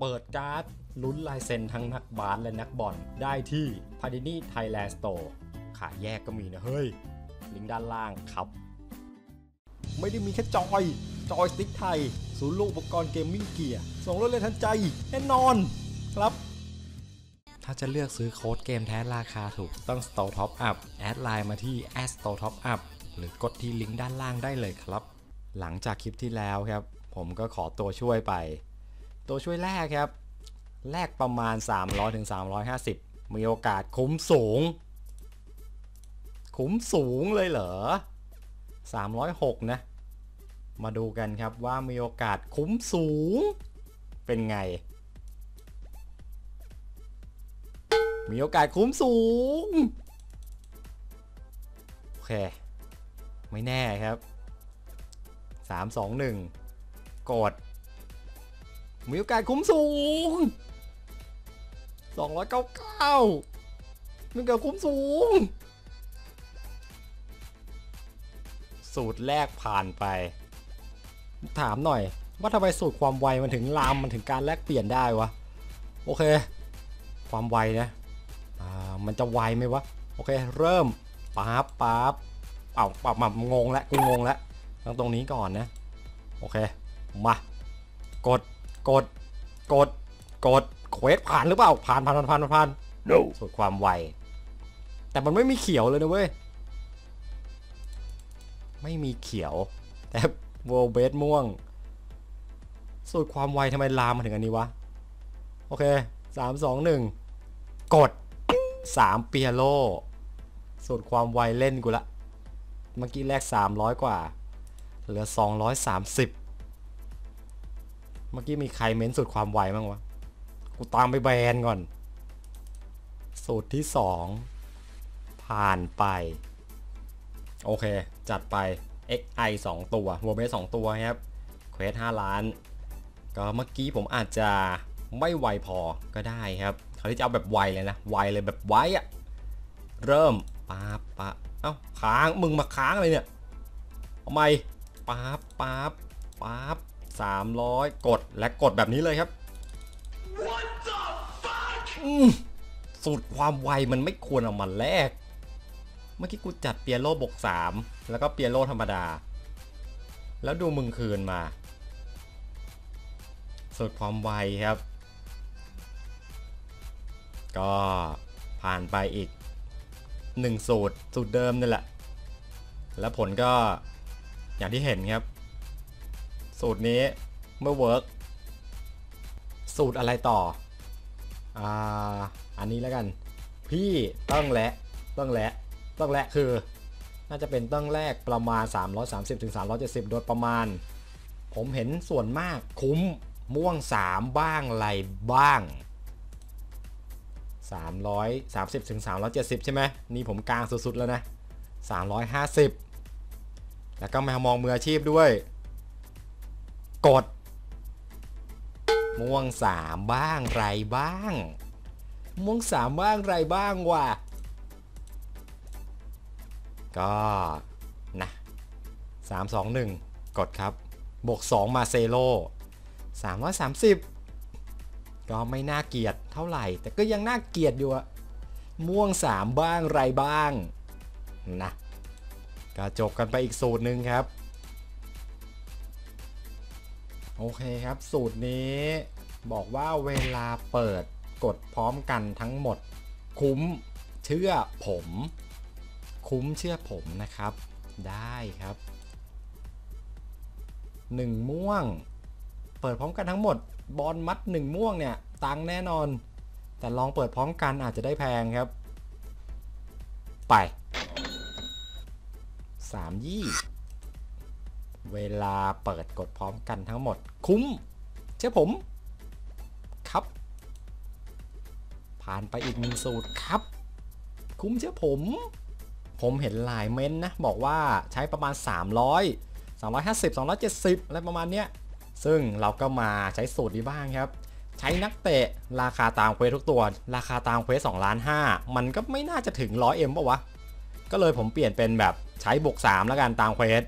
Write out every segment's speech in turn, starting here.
เปิดการ์ดลุ้นลายเซ็นทั้งนักบาสและนักบอลได้ที่ p a d i n i Thailand Store ขายแยกก็มีนะเฮ้ย ลิงก์ด้านล่างครับ ไม่ได้มีแค่จอย จอยสติ๊กไทย ศูนย์รวมอุปกรณ์เกมมิ่งเกียร์ส่งรถเลยทันใจแน่นอนครับ ถ้าจะเลือกซื้อโค้ดเกมแท้ราคาถูกต้อง Store Top Up แอดไลน์มาที่ @store top up หรือกดที่ลิงก์ด้านล่างได้เลยครับ หลังจากคลิปที่แล้วครับ ผมก็ขอตัวช่วยไป ตัวช่วยแรกครับ แรกประมาณ 300ถึง350 มีโอกาสคุ้มสูง คุ้มสูงเลยเหรอ 306 นะ มาดูกันครับว่ามีโอกาสคุ้มสูง เป็นไง มีโอกาสคุ้มสูง โอเค ไม่แน่ครับ 3 2 1 กด มีโอกาสคุ้มสูง 299มีโอกาสคุ้มสูง สูตรแรกผ่านไป ถามหน่อย ว่าทำไมสูตรความไวมันถึงลามมันถึงการแลกเปลี่ยนได้วะ โอเค ความไวนะอ่ามันจะไวไหมวะ โอเค เริ่มปั๊บปั๊บเอ้าปั๊บมางงแล้วกูงงแล้วตั้งตรงนี้ก่อนนะ โอเค มา กด กด กด กดเควสผ่านหรือเปล่า ผ่านผ่านผ่านผ่านผ่าน No. สูตรความไว แต่มันไม่มีเขียวเลยนะเว้ย ไม่มีเขียว แต่โวลเบสม่วงสูตรความไวทำไมลามมาถึงอันนี้วะ โอเคสามสองหนึ่งกดสามเปียโลสูตรความไวเล่นกูละ เมื่อกี้แรก300กว่า เหลือ230เมื่ มื่อกี้มีใครเม้นสูตรความไวบ้งวะ กูตามไปแบนก่อน สูตรที่2ผ่านไป โอเค จัดไป XI 2 ตัววอร์เบส2ตัวครับเควส5ล้าน ก็เมื่อกี้ผมอาจจะไม่ไวพอก็ได้ครับเขาที่จะเอาแบบไวเลยนะ ไวเลยแบบไวอะเริ่มปั๊บปั๊บเอ้าค้างมึงมาค้างเลยเนี่ยทำไมปั๊บปั๊บปั๊บสา มร้อยกดและกดแบบนี้เลยครับสูตรความไวมันไม่ควรเอามาแลก เมื่อกี้กูจัดเปียโลบกสามแล้วก็เปียโลธรรมดา แล้วดูมึงคืนมา สูตรความไวครับ ก็ผ่านไปอีกหนึ่งสูตร สูตรเดิมนี่แหละ แล้วผลก็อย่างที่เห็นครับ สูตรนี้เมื่อเวิร์กสูตรอะไรต่อ อ่า อันนี้แล้วกัน พี่ต้องและต้องและต้องและคือ น่าจะเป็นต้องแรกประมาณ 330ถึง370 โดยประมาณ ผมเห็นส่วนมากคุ้มม่วง 3 บ้างไรบ้าง 330ถึง370 ใช่ไหมนี่ผมกลางสุดๆแล้วนะ 350 แล้วก็แมวมองมืออาชีพด้วย กด ม่วง3บ้างไรบ้าง ม่วง3บ้างไรบ้างว่ะก็นะ3 2 1กดครับ บวก2มาเซโล330ก็ไม่น่าเกลียดเท่าไหร่ แต่ก็ยังน่าเกลียดอยู่อะม่วง3บ้างไรบ้างนะก็จบกันไปอีกสูตรหนึ่งครับ โอเคครับ สูตรนี้บอกว่าเวลาเปิดกดพร้อมกันทั้งหมด คุ้มเชื่อผม คุ้มเชื่อผมนะครับ ได้ครับหนึ่งม่วง เปิดพร้อมกันทั้งหมด บอลมัดหนึ่งม่วงเนี่ย ตังแน่นอน แต่ลองเปิดพร้อมกันอาจจะได้แพงครับ ไปสามยี่ เวลาเปิดกดพร้อมกันทั้งหมด คุ้ม เชื่อผม ครับ ผ่านไปอีกหนึ่งสูตรครับ คุ้มเชื่อผม ผมเห็นหลายเม้นนะ บอกว่าใช้ประมาณ 300 250 270 อะไรประมาณเนี้ย ซึ่งเราก็มาใช้สูตรนี้บ้างครับ ใช้นักเตะราคาตามเควสทุกตัว ราคาตามเควส2ล้าน5มันก็ไม่น่าจะถึง 100M ป่ะวะ ก็เลยผมเปลี่ยนเป็นแบบใช้บวก3แล้วกันตามเควส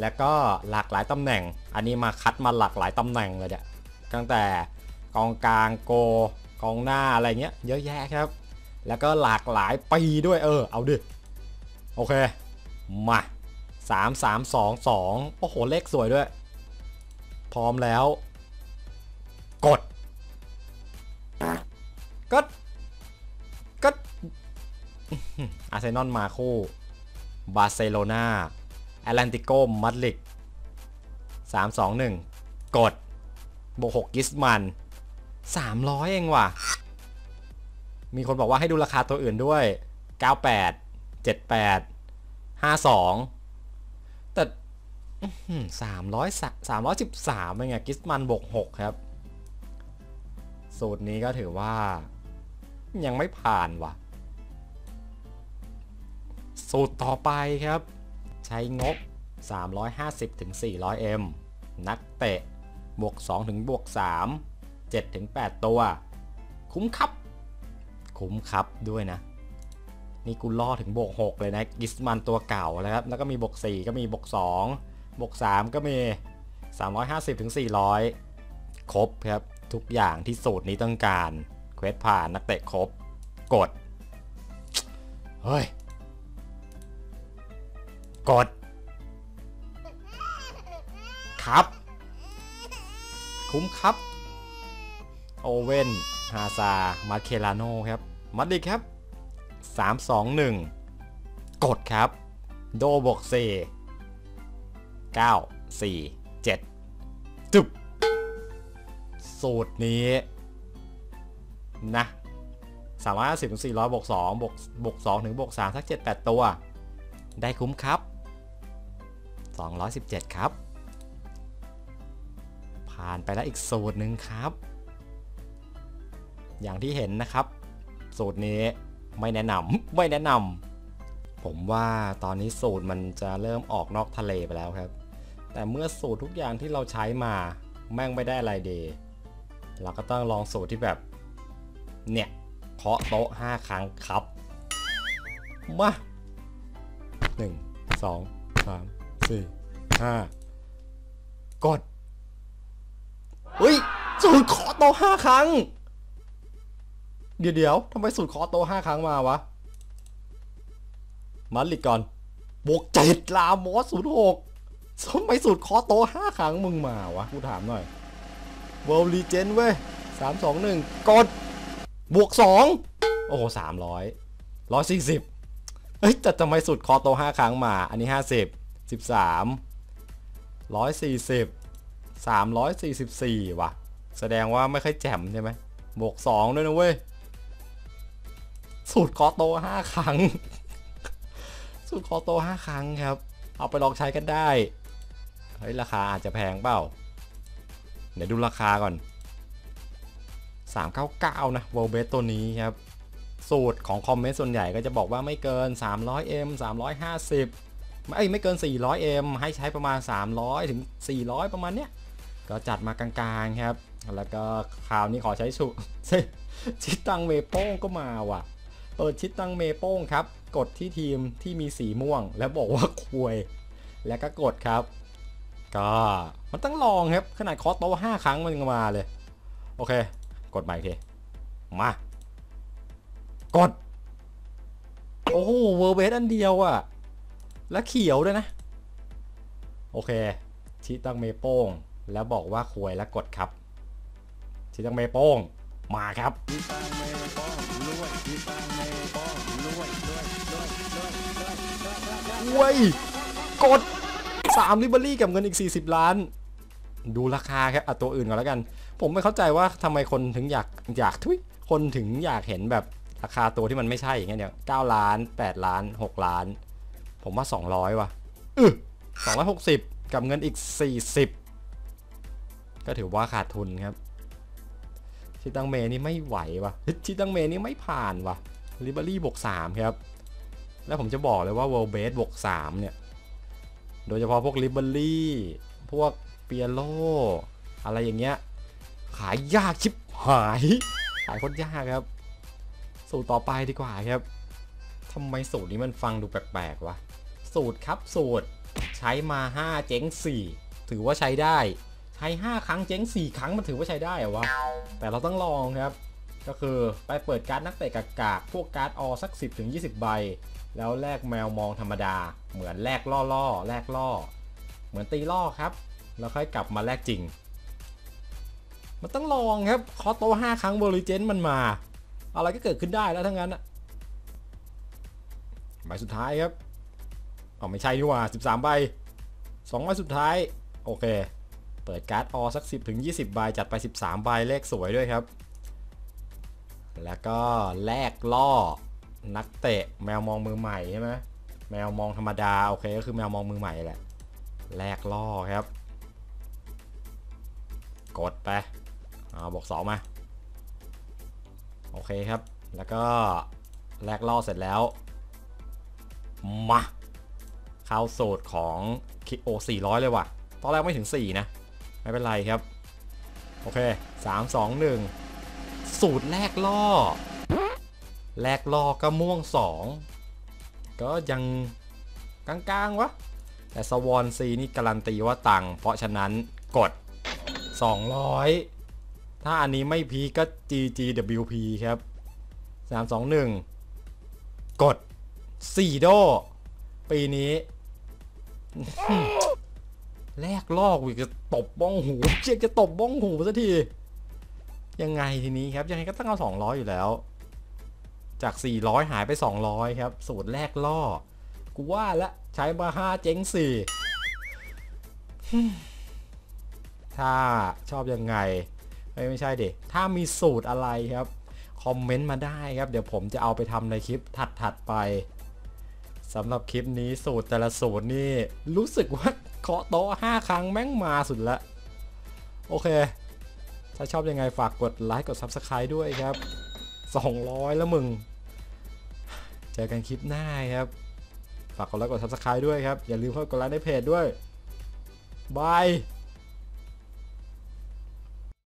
แล้วก็หลากหลายตำแหน่ง อันนี้มาคัดมาหลากหลายตำแหน่งเลยเนี่ยตั้งแต่กองกลางโกกองหน้าอะไรเงี้ยเยอะแยะครับ แล้วก็หลากหลายปีด้วยเออ เอาดิ โอเค มา 3 3 2 2 โอ้โห เลขสวยด้วย พร้อมแล้ว กดก็ก็อาร์เซนอลมาคู่ บาร์เซโลนา แอตแลนติโกมาดริด3 2 1กดบวก6กิสมัน300เองว่ะ มีคนบอกว่าให้ดูราคาตัวอื่นด้วย98 78 52แต่สามร้อยสามร้อยสิบสามเป็นไงกิสมันบวกหกครับ สูตรนี้ก็ถือว่า ยังไม่ผ่านว่ะ สูตรต่อไปครับ ใช้งบ 350ถึง400 m นักเตะ บวก2ถึงบวก3 7ถึง8ตัว คุ้มครับ คุ้มครับด้วยนะ นี่กูล่อถึงบวก6เลยนะ กิสมันตัวเก่านะครับ แล้วก็มีบวก4ก็มีบวก2บวก3ก็มี 350ถึง400 ครบครับ ทุกอย่างที่สูตรนี้ต้องการ เควสผ่านนักเตะครบ กด เฮ้ย กด ครับ คุ้มครับ โอเว่น ฮาซา มาเคลาโนครับ มัดดิครับ 3 2 1 กดครับ โดบวก4 9 4 7จุบสูตรนี้นะ350ถึง400บวก2บวกบวก2ถึงบวก3สัก7 8ตัว ได้คุ้มครับ 217 ครับ ผ่านไปแล้วอีกสูตรหนึ่งครับ อย่างที่เห็นนะครับ สูตรนี้ไม่แนะนำไม่แนะนำผมว่าตอนนี้สูตรมันจะเริ่มออกนอกทะเลไปแล้วครับ แต่เมื่อสูตรทุกอย่างที่เราใช้มาแม่งไม่ได้อะไรเดเราก็ต้องลองสูตรที่แบบ เนี่ยเคาะโต๊ะ 5 ครั้งครับ มา 1 2 3 4 5กดเฮ้ยสูตรเคาะโต๊ะ5ครั้ง เดี๋ยวเดี๋ยวทำไมสูตรเคาะโต๊ะ5ครั้งมาวะมาลิกก่อนบวกเจ็ดลามอสศูนย์หกทำไมสูตรคอโตห้าครั้งมึงมาวะกูถามหน่อยเวลลีเจนเว้ยสามสองหนึ่งกด บวกสองโอ้โหสามร้อยร้อยสี่สิบเอ้ยแต่ทำไมสูตรคอโตห้าครั้งมา อันนี้ห้าสิบ สิบสามร้อยสี่สิบสามร้อยสี่สิบสี่ว่ะ แสดงว่าไม่ค่อยแจ่มใช่ไหมบวกสองด้วยนะเว้ย สูตรคอโตห้าครั้ง สูตรคอโตห้าครั้งครับ เอาไปลองใช้กันได้ เฮ้ย ราคาอาจจะแพงเปล่า เดี๋ยวดูราคาก่อน 399 นะวอลเบสตัวนี้ครับสูตรของคอมเมนต์ส่วนใหญ่ก็จะบอกว่าไม่เกิน 300M 350 ไม่ไม่เกิน 400M ให้ใช้ประมาณ 300 ถึง 400 ประมาณเนี้ย ก็จัดมากลางๆครับ แล้วก็คราวนี้ขอใช้สูตรชิดตังเมโป้งก็มาว่ะ เปิดชิดตังเมโป้งครับ กดที่ทีมที่มีสีม่วง แล้วบอกว่าควย แล้วก็กดครับ ก็มันต้องลองครับ ขนาดคอโต้าครั้งมันยังมาเลย โอเค กดใหม่ทีมา กด โอ้โห เวอร์เบสอันเดียวอะ แล้วเขียวด้วยนะ โอเคชี้ตั้งเมโป้ง แล้วบอกว่าควยแล้วกดครับชี้ตั้งเมโป้ง มาครับเว้ยกด3ลิเบอรี่กับเงินอีก 40 ล้าน ดูราคาครับอะตัวอื่นก่อนแล้วกัน ผมไม่เข้าใจว่าทำไมคนถึงอยากอยากทุยคนถึงอยากเห็นแบบราคาตัวที่มันไม่ใช่อย่างเงี้ยเนี่ย9ล้าน 8 ล้าน 6 ล้าน ผมว่า 200 ว่ะอือ260 กับเงินอีก 40 ก็ถือว่าขาดทุนครับ ชิตังเมนี่ไม่ไหวว่ะชิตังเมนี่ไม่ผ่านว่ะลิเบอรี่บวก3ครับ แล้วผมจะบอกเลยว่า World Base บวก3เนี่ย โดยเฉพาะพวกลิเบอรี่ พวกเปียโลอะไรอย่างเงี้ย ขายยากชิบหาย ขายโคตรยากครับ สูตรต่อไปดีกว่าครับทำไมสูตรนี้มันฟังดูแปลกๆวะ สูตรครับสูตร ใช้มา 5 เจ๊ง 4 ถือว่าใช้ได้ให้5 ครั้งเจ๊ง 4 ครั้งมันถือว่าใช้ได้เหรอวะ แต่เราต้องลองครับ ก็คือไปเปิดการ์ดนักเตะกากๆพวกการ์ดออสัก 10ถึง20 ใบ แล้วแลกแมวมองธรรมดา เหมือนแลกล่อล่อๆแลกล่อ เหมือนตีล่อครับ แล้วค่อยกลับมาแลกจริง มันต้องลองครับคอโต5ครั้งบริเจนมันมา อะไรก็เกิดขึ้นได้แล้วทั้งนั้นอะใบสุดท้ายครับ อ๋อไม่ใช่ดีกว่า 13 ใบ2ใบสุดท้าย โอเค เปิดการ์ดออสัก 10ถึง20 ใบ จัดไป 13 ใบเลขสวยด้วยครับ แล้วก็แลกล่อ นักเตะแมวมองมือใหม่ใช่ไหมแมวมองธรรมดา โอเค ก็คือแมวมองมือใหม่แหละ แลกล่อครับ กดไปเอาบอกสองมา โอเคครับ แล้วก็แลกล่อเสร็จแล้ว มา เข้าสูตรของคิโอ400 เลยว่ะ ตอนแรกไม่ถึง 4 นะ ไม่เป็นไรครับ โอเค 3 2 1 สูตรแรกล่อ แรกล่อก็ม่วง 2 ก็ยังกลางๆวะ แต่สวอนซีนี่การันตีว่าตังเพราะฉะนั้นกด 200 ถ้าอันนี้ไม่พีก็ GGWP ครับ 321 กด4โดปีนี้ แลกลอกวิกจะตบบ้องหูเชียจะตบบ้องหูสักที ยังไงทีนี้ครับ ยังไงก็ต้องเอา200อยู่แล้ว จาก400หายไป200ครับ สูตรแรกล่อ กูว่าล้วใช้มา5เจ๊ง4ถ้าชอบยังไง ไม่ไม่ใช่เด็ถ้ามีสูตรอะไรครับ คอมเมนต์มาได้ครับ เดี๋ยวผมจะเอาไปทำในคลิปถัดๆไป สำหรับคลิปนี้สูตรแต่ละสูตรนี่ รู้สึกว่าเคาะโต๊ะ5ครั้งแม่งมาสุดละ โอเค ถ้าชอบยังไงฝากกดไลค์กด Subscribe ด้วยครับ 200 แล้วมึง เจอกันคลิปหน้าครับ ฝากกดไลค์กด Subscribe ด้วยครับ อย่าลืมเข้ากดไลค์ในเพจด้วยบาย